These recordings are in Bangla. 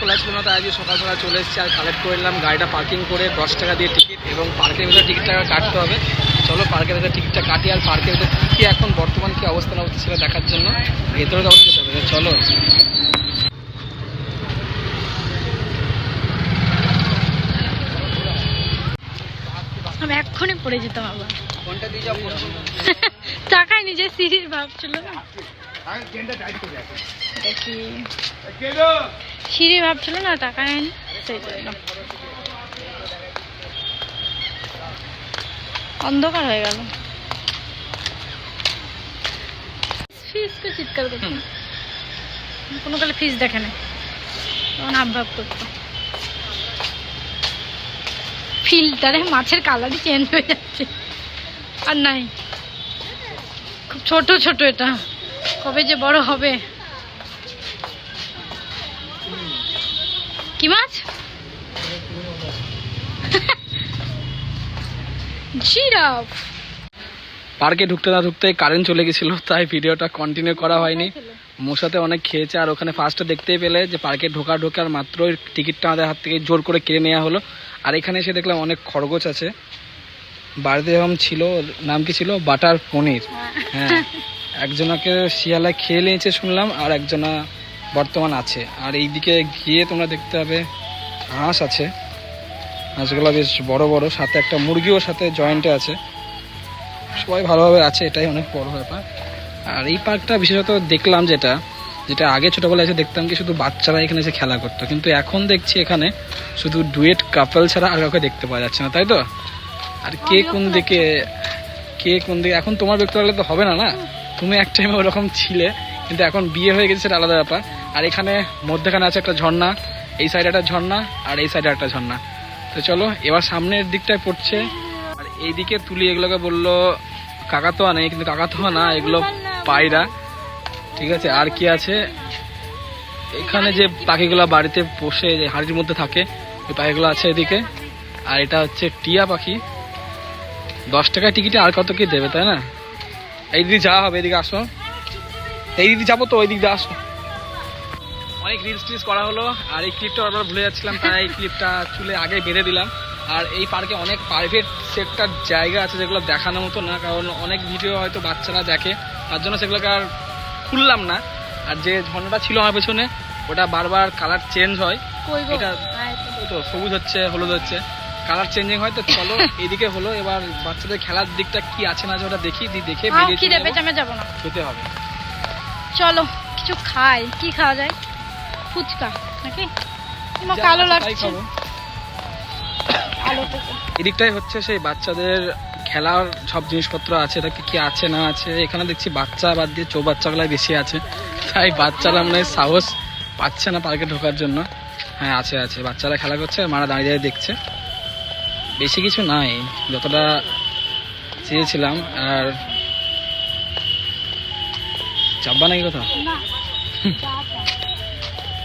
আজকে সকাল সকাল চলে এসেছি আর কালেক্ট করে নিলাম। গাড়িটা পার্কিং করে দশ টাকা দিয়ে টিকিট এবং পার্কের ভিতরে টিকিটটা কাটতে হবে। চলো পার্কের ভিতরে টিকিটটা কাটি আর পার্কের ভিতরে কী কী এখন বর্তমান কী অবস্থা না হচ্ছে সেটা দেখার জন্য ভেতরে যাওয়া যেতে হবে। চলো। আমি এক্ষুনি পড়ে যেতাম আবার। ফোনটা দিয়ে যাব টাকায় নিজে সিঁড়ির ভাবছিল না সিঁড়ি ভাবছিল না টাকা নেয়নি? সেই জন্য। অন্ধকার হয়ে গেল। চিৎকার করতো কোনো কালে ফিস দেখে না তখন করতো। ফিল্টারে মাছের কালারই চেঞ্জ হয়ে যাচ্ছে। আর নাই। খুব ছোট ছোট এটা। কবে যে বড় হবে? কি মাছ? জিরাফ। পার্কে ঢুকতে না ঢুকতে কারেন্ট চলে গেছিল তাই ভিডিওটা কন্টিনিউ করা হয়নি। মশাতে অনেক খেয়েছে আর ওখানে ফার্স্টে দেখতেই পেলে যে পার্কে ঢোকা ঢোকার মাত্রই টিকিটটা আমাদের হাত থেকে জোর করে কেড়ে নেওয়া হলো। আর এখানে এসে দেখলাম অনেক খরগোশ আছে। বাড়িতে এরকম ছিল নাম কি ছিল? বাটার পনির। হ্যাঁ। একজনাকে শিয়ালা খেয়ে নিয়েছে শুনলাম আর একজনা বর্তমান আছে। আর এইদিকে গিয়ে তোমরা দেখতে পাবে হাঁস আছে। হাঁসগুলো বেশ বড় বড় সাথে একটা মুরগিও সাথে জয়েন্টে আছে। সবাই ভালোভাবে আছে এটাই অনেক বড় ব্যাপার। আর এই পার্কটা বিশেষত দেখলাম যেটা যেটা আগে ছোটোবেলায় এসে দেখতাম কি শুধু বাচ্চারা এখানে এসে খেলা করতো। কিন্তু এখন দেখছি এখানে শুধু ডুয়েট কাপল ছাড়া আর কাউকে দেখতে পাওয়া যাচ্ছে না তাই তো? আর কে কোন দিকে কে কোন দিকে এখন তোমার দেখতে পারলে তো হবে না না? তুমি এক টাইমে ওরকম ছিলে, কিন্তু এখন বিয়ে হয়ে গেছে আলাদা ব্যাপার। আর এখানে মধ্যখানে আছে একটা ঝর্ণা, এই সাইডে একটা ঝর্ণা, আর এই সাইডে একটা ঝর্ণা। তো চলো, এবার সামনের দিকটায় পড়ছে। আর এইদিকে তুলি এগুলোকে বলল কাকাতোয়া নেই, কিন্তু কাকাতোয়া না, এগুলো পায়রা। ঠিক আছে, আর কি আছে? এখানে যে পাখিগুলো বাড়িতে বসে যে হাড়ির মধ্যে থাকে, ওই পাখিগুলো আছে এদিকে। আর এটা হচ্ছে টিয়া পাখি। দশ টাকায় টিকিটে আর কত কি দেবে, তাই না? এই দিদি যাওয়া হবে এদিকে আসো। এই দিদি যাব তো ওই দিক দিয়ে আসো। অনেক রিলস টিলস করা হলো আর এই ক্লিপটা আবার ভুলে যাচ্ছিলাম তাই এই ক্লিপটা চুলে আগে বেঁধে দিলাম। আর এই পার্কে অনেক প্রাইভেট সেক্টর জায়গা আছে যেগুলো দেখানোর মতো না কারণ অনেক ভিডিও হয়তো বাচ্চারা দেখে তার জন্য সেগুলোকে আর খুললাম না। আর যে ঝর্ণাটা ছিল আমার পেছনে ওটা বারবার কালার চেঞ্জ হয়। এটা- তো সবুজ হচ্ছে হলুদ হচ্ছে। কালার চেঞ্জিং হয় তো চলো এদিকে হলো এবার বাচ্চাদের খেলার দিকটা কি আছে না ওটা দেখি দিয়ে দেখে বেরিয়ে খিদে যাব। আমি যাব না। খেতে হবে। চলো কিছু খাই। কি খাওয়া যায়? ফুচকা নাকি? কালো লাগছে। এদিকটাই হচ্ছে সেই বাচ্চাদের খেলার সব জিনিসপত্র আছে এটা কি কি আছে না আছে? এখানে দেখছি বাচ্চা বাদ দিয়ে চৌ বাচ্চাগুলাই বেশি আছে। তাই বাচ্চারা মানে সাহস পাচ্ছে না পার্কে ঢোকার জন্য। হ্যাঁ আছে আছে। বাচ্চারা খেলা করছে মারা দাঁড়িয়ে দাঁড়িয়ে দেখছে। বেশি কিছু নাই যতটা চেয়েছিলাম আর চাপবা নাকি কোথাও? না।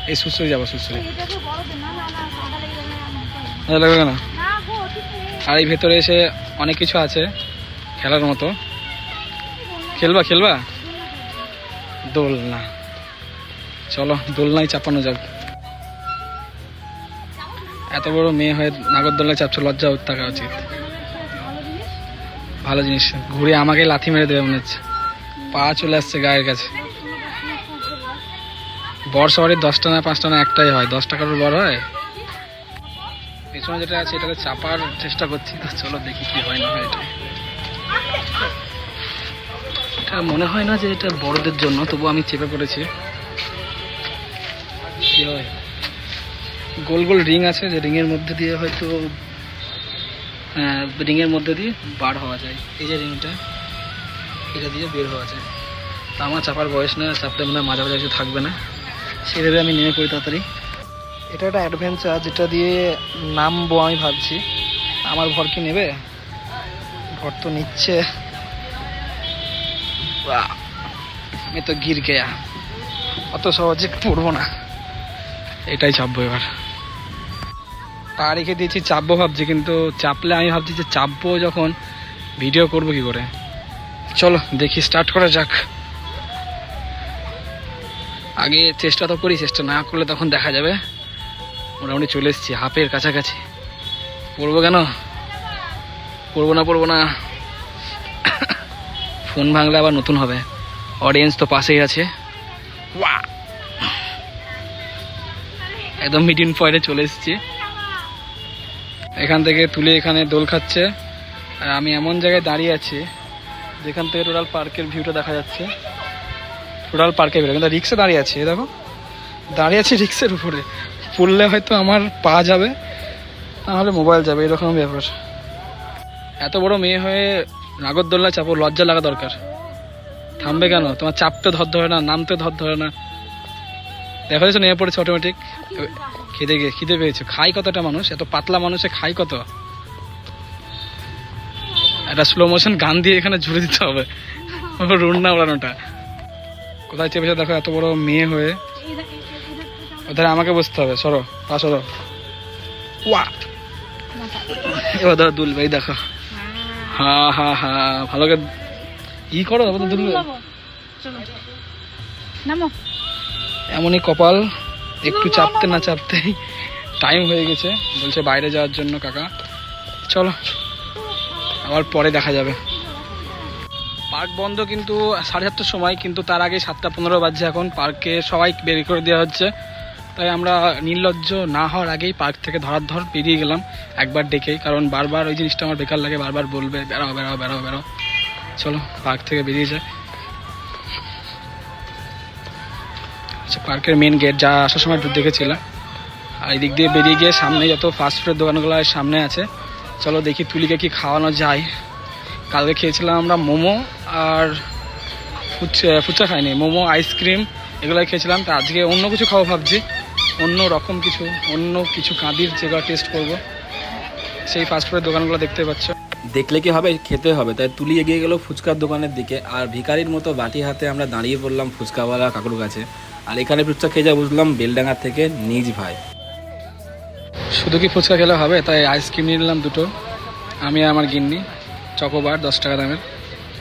এই সুসুরি যাব ভালো লাগবে কেন? আর এই ভেতরে এসে অনেক কিছু আছে খেলার মতো। খেলবা খেলবা? দোলনা। চলো দোলনায় চাপানো যাক। এত বড় মেয়ে হয়ে নাগরদোলনায় চাপছো, লজ্জা থাকা উচিত। ভালো জিনিস। ঘুরে আমাকে লাথি মেরে দেবে মনে হচ্ছে। পা চলে আসছে গায়ের কাছে। বড় সবারই দশটা না, পাঁচটা না, একটাই হয়। দশ টাকার বড় হয়? পেছনে যেটা আছে, এটাকে চাপার চেষ্টা করছি। তো চলো দেখি কি হয় না হয় এটা। এটা মনে হয় না যে এটা বড়দের জন্য তবু আমি চেপে পড়েছি। কি হয়? গোল গোল রিং আছে যে রিংয়ের মধ্যে দিয়ে হয়তো হ্যাঁ রিংয়ের মধ্যে দিয়ে বার হওয়া যায়। এই যে রিংটা, এটা দিয়ে বের হওয়া যায়। তা আমার চাপার বয়স না চাপতে মনে হয় মাঝামাঝি কিছু থাকবে না। সেভাবে আমি নেমে পড়ি তাড়াতাড়ি। এটা একটা অ্যাডভেঞ্চার যেটা দিয়ে নামবো আমি ভাবছি। আমার ভর কি নেবে? ভর তো নিচ্ছে। আমি তো গির গেয়া। অত সহজে পড়ব না। এটাই চাপবো এবার। পা রেখে দিয়েছি চাপবো ভাবছি কিন্তু চাপলে আমি ভাবছি যে চাপবো যখন ভিডিও করব কি করে? চলো দেখি স্টার্ট করা যাক। আগে চেষ্টা তো করি চেষ্টা না করলে তখন দেখা যাবে। মোটামুটি চলে এসেছি হাফের কাছাকাছি। পড়ব কেন? পড়ব না পড়ব না। ফোন ভাঙলে আবার নতুন হবে। অডিয়েন্স তো পাশেই আছে। একদম মিডিয়াম পয়েন্টে চলে এসেছি। এখান থেকে তুলে এখানে দোল খাচ্ছে। আর আমি এমন জায়গায় দাঁড়িয়ে আছি, যেখান থেকে টোটাল পার্কের ভিউটা দেখা যাচ্ছে। টোটাল পার্কের ভিউ কিন্তু রিক্সে দাঁড়িয়ে আছি দেখো। দাঁড়িয়ে আছি রিক্সের উপরে। পড়লে হয়তো আমার পা যাবে নাহলে মোবাইল যাবে, এরকম ব্যাপার। এত বড় মেয়ে হয়ে নাগরদোল্লা চাপো, লজ্জা লাগা দরকার। থামবে কেন? তোমার চাপতে ধর ধরে না নামতে ধর ধরে না। দেখা যাচ্ছে নেমে পড়েছে অটোমেটিক খিদে গিয়ে খিদে পেয়েছে। খাই কতটা মানুষ? এত পাতলা মানুষে খাই কত? একটা স্লো মোশন গান দিয়ে এখানে জুড়ে দিতে হবে। রুন্না উড়ানোটা কোথায় চেপেছে? দেখো এত বড় মেয়ে হয়ে। ওধারে আমাকে বসতে হবে। সরো পা সরো। ওয়া! এবার ধরো দুলবে এই দেখো। হা হা হা ভালো করে ই করো দুলবে এমনই কপাল। একটু চাপতে না চাপতেই টাইম হয়ে গেছে। বলছে বাইরে যাওয়ার জন্য কাকা। চলো আবার পরে দেখা যাবে। পার্ক বন্ধ কিন্তু সাড়ে সাতটার সময় কিন্তু তার আগে সাতটা পনেরো বাজছে এখন। পার্কে সবাই বের করে দেওয়া হচ্ছে। তাই আমরা নির্লজ্জ না হওয়ার আগেই পার্ক থেকে ধরার ধর বেরিয়ে গেলাম একবার ডেকেই কারণ বারবার ওই জিনিসটা আমার বেকার লাগে বারবার বলবে বেরাও বেরাও বেরাও বেরাও চলো পার্ক থেকে বেরিয়ে যায় আচ্ছা পার্কের মেন গেট যা আসার সময় দেখেছিলাম। আর এদিক দিয়ে বেরিয়ে গিয়ে সামনে যত ফাস্ট ফুডের দোকানগুলো সামনে আছে। চলো দেখি তুলিকে কি খাওয়ানো যায়। কালকে খেয়েছিলাম আমরা মোমো আর ফুচকা ফুচকা খাইনি, মোমো আইসক্রিম এগুলো খেয়েছিলাম। তা আজকে অন্য কিছু খাব ভাবছি। অন্য রকম কিছু, অন্য কিছু কাঁদির যেগুলো টেস্ট করব। সেই ফাস্ট ফুডের দোকানগুলো দেখতে পাচ্ছ। দেখলে কি হবে? খেতে হবে। তাই তুলি এগিয়ে গেল ফুচকার দোকানের দিকে। আর ভিকারির মতো বাটি হাতে আমরা দাঁড়িয়ে পড়লাম ফুচকাওয়ালা কাকুর কাছে। আর এখানে ফুচকা খেয়ে যা বুঝলাম, বেলডাঙ্গা থেকে নিজ ভাই। শুধু কি ফুচকা খেলে হবে? তাই আইসক্রিম নিয়ে নিলাম দুটো। আমি আমার গিন্নি চকোবার দশ টাকা দামের।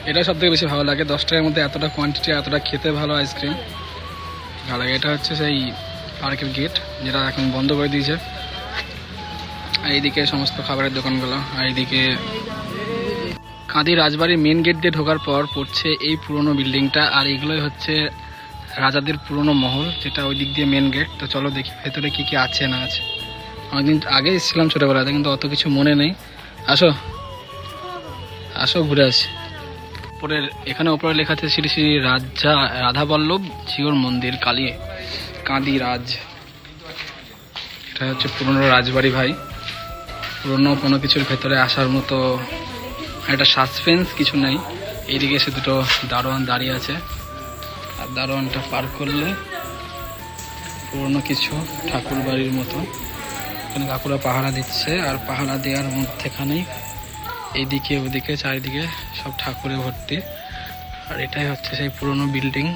এটা সব থেকে বেশি ভালো লাগে। দশ টাকার মধ্যে এতটা কোয়ান্টিটি এতটা খেতে ভালো আইসক্রিম ভালো লাগে। এটা হচ্ছে সেই পার্কের গেট যেটা এখন বন্ধ করে দিয়েছে। আর এইদিকে সমস্ত খাবারের দোকানগুলো। আর এইদিকে কাঁদি রাজবাড়ির মেন গেট দিয়ে ঢোকার পর পড়ছে এই পুরনো বিল্ডিংটা আর এগুলোই হচ্ছে রাজাদের পুরনো মহল, যেটা ওই দিক দিয়ে মেন গেট তো চলো দেখি ভেতরে কি কি আছে, না আছে। অনেকদিন আগে এসেছিলাম ছোটোবেলাতে কিন্তু অত কিছু মনে নেই। আসো। আসো ঘুরে আসি। উপরের, এখানে উপরে লেখা আছে শ্রী শ্রী রাজা রাধাবল্লভ জিওর মন্দির, কালী, কাঁদি রাজ। এটা হচ্ছে পুরনো রাজবাড়ি ভাই। পুরনো কোনো কিছুর ভেতরে আসার মতো একটা সাসপেন্স কিছু নেই। এইদিকে এসে দুটো দারোয়ান দাঁড়িয়ে আছে। আর দারোয়ানটা পার করলে পুরনো কিছু ঠাকুর বাড়ির মতো। এখানে কাকুরা পাহারা দিচ্ছে আর পাহারা দেওয়ার মধ্যেখানেই এইদিকে ওদিকে চারিদিকে সব ঠাকুরে ভর্তি। আর এটাই হচ্ছে সেই পুরনো বিল্ডিং।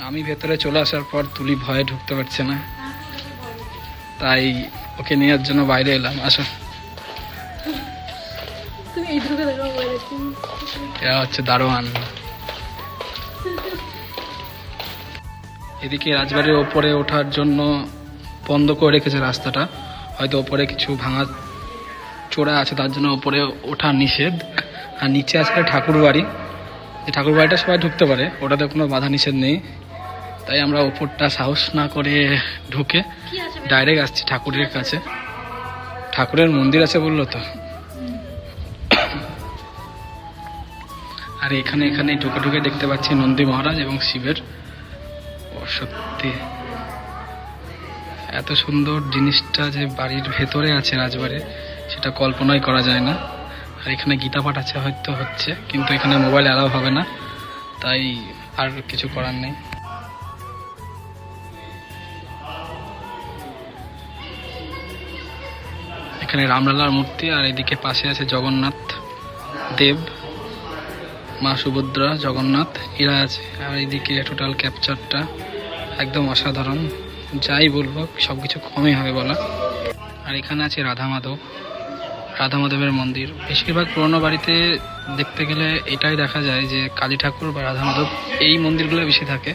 আমি ভেতরে চলে আসার পর তুলি ভয়ে ঢুকতে পারছে না। তাই ওকে নেওয়ার জন্য বাইরে এলাম। আসো। এরা হচ্ছে দারোয়ান। এদিকে রাজবাড়ির ওপরে ওঠার জন্য বন্ধ করে রেখেছে রাস্তাটা। হয়তো ওপরে কিছু ভাঙা চোরা আছে তার জন্য ওপরে ওঠা নিষেধ। আর নিচে আছে ঠাকুর বাড়ি। যে ঠাকুর বাড়িটা সবাই ঢুকতে পারে ওটাতে কোনো বাধা নিষেধ নেই। তাই আমরা ওপরটা সাহস না করে ঢুকে ডাইরেক্ট আসছি ঠাকুরের কাছে। ঠাকুরের মন্দির আছে বলল তো। আর এখানে এখানে ঢুকে ঢুকে দেখতে পাচ্ছি নন্দী মহারাজ এবং শিবের ও সত্যি। এত সুন্দর জিনিসটা যে বাড়ির ভেতরে আছে রাজবাড়ির, সেটা কল্পনাই করা যায় না। আর এখানে গীতা পাঠ আছে হয়তো হচ্ছে, কিন্তু এখানে মোবাইল অ্যালাউ হবে না। তাই আর কিছু করার নেই। এখানে রামলালার মূর্তি, আর এদিকে পাশে আছে জগন্নাথ দেব, মা সুভদ্রা, জগন্নাথ, এরা আছে। আর এদিকে টোটাল ক্যাপচারটা একদম অসাধারণ। যাই বলব সব কিছু কমই হবে বলা। আর এখানে আছে রাধা মাধব। রাধা মাধবের মন্দির। বেশিরভাগ পুরোনো বাড়িতে দেখতে গেলে এটাই দেখা যায় যে কালী ঠাকুর বা রাধা মাধব এই মন্দিরগুলো বেশি থাকে।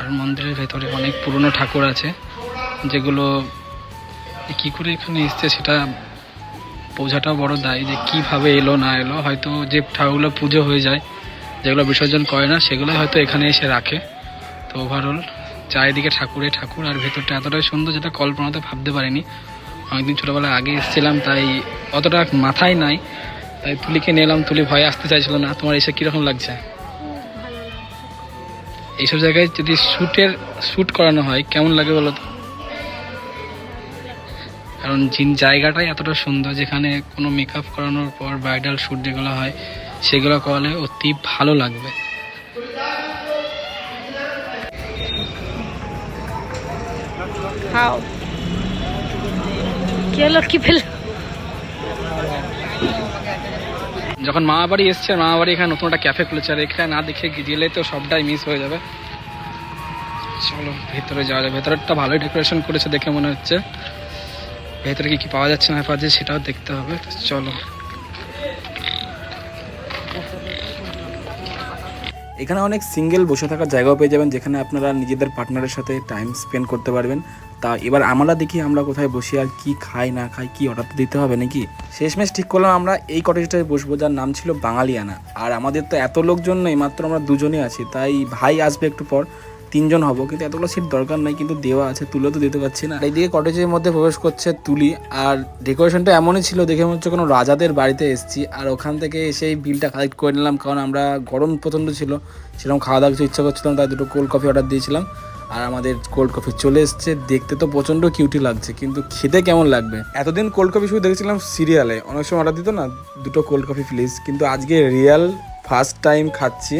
আর মন্দিরের ভেতরে অনেক পুরনো ঠাকুর আছে, যেগুলো কি করে এখানে এসছে সেটা বোঝাটাও বড় দায় যে কীভাবে এলো না এলো। হয়তো যে ঠাকুরগুলো পুজো হয়ে যায়, যেগুলো বিসর্জন করে না সেগুলো হয়তো এখানে এসে রাখে। তো ওভারঅল চারিদিকে ঠাকুরে ঠাকুর, আর ভেতরটা এতটাই সুন্দর যেটা কল্পনাতে ভাবতে পারিনি। অনেকদিন ছোটোবেলায় আগে এসেছিলাম, তাই অতটা মাথায় নাই। তাই তুলিকে নিলাম তুলি ভয়ে আসতে চাইছিল না। তোমার এসে কীরকম লাগছে? এইসব জায়গায় যদি শ্যুটের শ্যুট করানো হয়, কেমন লাগে বলো তো? কারণ জিন জায়গাটাই এতটা সুন্দর, যেখানে কোনো মেকআপ করানোর পর ব্রাইডাল শ্যুট যেগুলো হয়, সেগুলো করালে অতি ভালো লাগবে। খাও। কি হলো পেল? যখন মামা বাড়ি এসছে মামা বাড়ি এখানে নতুন একটা ক্যাফে খুলেছে, আর এখানে না দেখে গেলে তো সবটাই মিস হয়ে যাবে। চলো, ভেতরে যাওয়া যাবে ভেতরটা ভালোই ডেকোরেশন করেছে দেখে মনে হচ্ছে। ভেতরে কি কি পাওয়া যাচ্ছে না পাওয়া যাচ্ছে সেটাও দেখতে হবে। চলো। এখানে অনেক সিঙ্গেল বসে থাকার জায়গাও পেয়ে যাবেন, যেখানে আপনারা নিজেদের পার্টনারের সাথে টাইম স্পেন্ড করতে পারবেন। তা এবার আমরা দেখি আমরা কোথায় বসি আর কি খাই, না খাই, কি অর্ডার দিতে হবে নাকি? শেষমেশ ঠিক করলাম, আমরা এই কটেজটায় বসবো, যার নাম ছিল বাঙালিয়ানা। আর আমাদের তো এত লোকজন নেই, মাত্র আমরা দুজনে আছি, তাই ভাই আসবে একটু পর। তিনজন হব, কিন্তু এতগুলো সিট দরকার নাই, কিন্তু দেওয়া আছে তুলে তো দিতে পারছি না। এইদিকে কটেজের মধ্যে প্রবেশ করছে তুলি, আর ডেকোরেশনটা এমনই ছিল, দেখে মনে হচ্ছে কোনো রাজাদের বাড়িতে এসেছি। আর ওখান থেকে সেই বিলটা কালেক্ট করে নিলাম, কারণ আমরা গরম প্রচণ্ড ছিল, সেরকম খাওয়া দাওয়া কিছু ইচ্ছা করছিলাম তাই দুটো কোল্ড কফি অর্ডার দিয়েছিলাম। আর আমাদের কোল্ড কফি চলে এসছে, দেখতে তো প্রচণ্ড কিউটি লাগছে, কিন্তু খেতে কেমন লাগবে? এতদিন কোল্ড কফি শুধু দেখেছিলাম সিরিয়ালে অনেক সময় অর্ডার দিত না, দুটো কোল্ড কফি প্লিজ কিন্তু আজকে রিয়াল ফার্স্ট টাইম খাচ্ছি,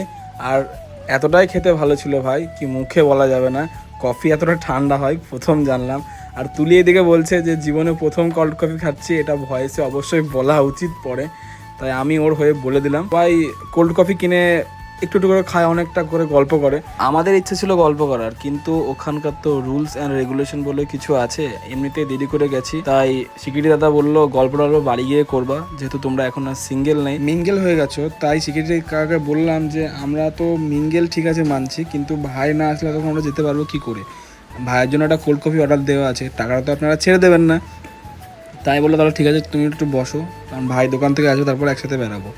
আর এতটাই খেতে ভালো ছিল ভাই কি মুখে বলা যাবে না। কফি এতটা ঠান্ডা হয়, প্রথম জানলাম। আর তুলি এদিকে বলছে যে, জীবনে প্রথম কোল্ড কফি খাচ্ছি, এটা ভয়েসে অবশ্যই বলা উচিত পরে। তাই আমি ওর হয়ে বলে দিলাম, ভাই কোল্ড কফি কিনে একটু একটু করে খায় অনেকটা করে গল্প করে। আমাদের ইচ্ছে ছিল গল্প করার কিন্তু ওখানকার তো রুলস অ্যান্ড রেগুলেশন বলে কিছু আছে। এমনিতে দেরি করে গেছি তাই সিকিউরিটি দাদা বলল গল্প টল্প বাড়ি গিয়ে করবা যেহেতু তোমরা এখন আর সিঙ্গেল নেই। মিঙ্গেল হয়ে গেছো তাই সিকিউরিটি কাকাকে বললাম যে আমরা তো মিঙ্গেল ঠিক আছে মানছি কিন্তু ভাই না আসলে তখন আমরা যেতে পারব কি করে? ভাইয়ের জন্য একটা কোল্ড কফি অর্ডার দেওয়া আছে টাকাটা তো আপনারা ছেড়ে দেবেন না। তাই বলল তাহলে ঠিক আছে তুমি একটু বসো কারণ ভাই দোকান থেকে আসবে তারপর একসাথে বেরাবো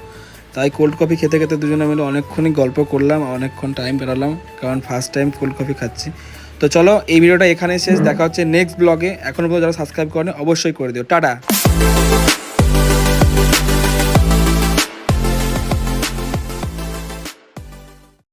তাই কোল্ড কফি খেতে খেতে দুজনে মিলে অনেকক্ষণই গল্প করলাম, অনেকক্ষণ টাইম কাটালাম কারণ ফার্স্ট টাইম কোল্ড কফি খাচ্ছি। তো চলো, এই ভিডিওটা এখানে শেষ, দেখা হচ্ছে নেক্সট ব্লগে এখনও পর্যন্ত যারা সাবস্ক্রাইব করেনি, অবশ্যই করে দিও। টাটা!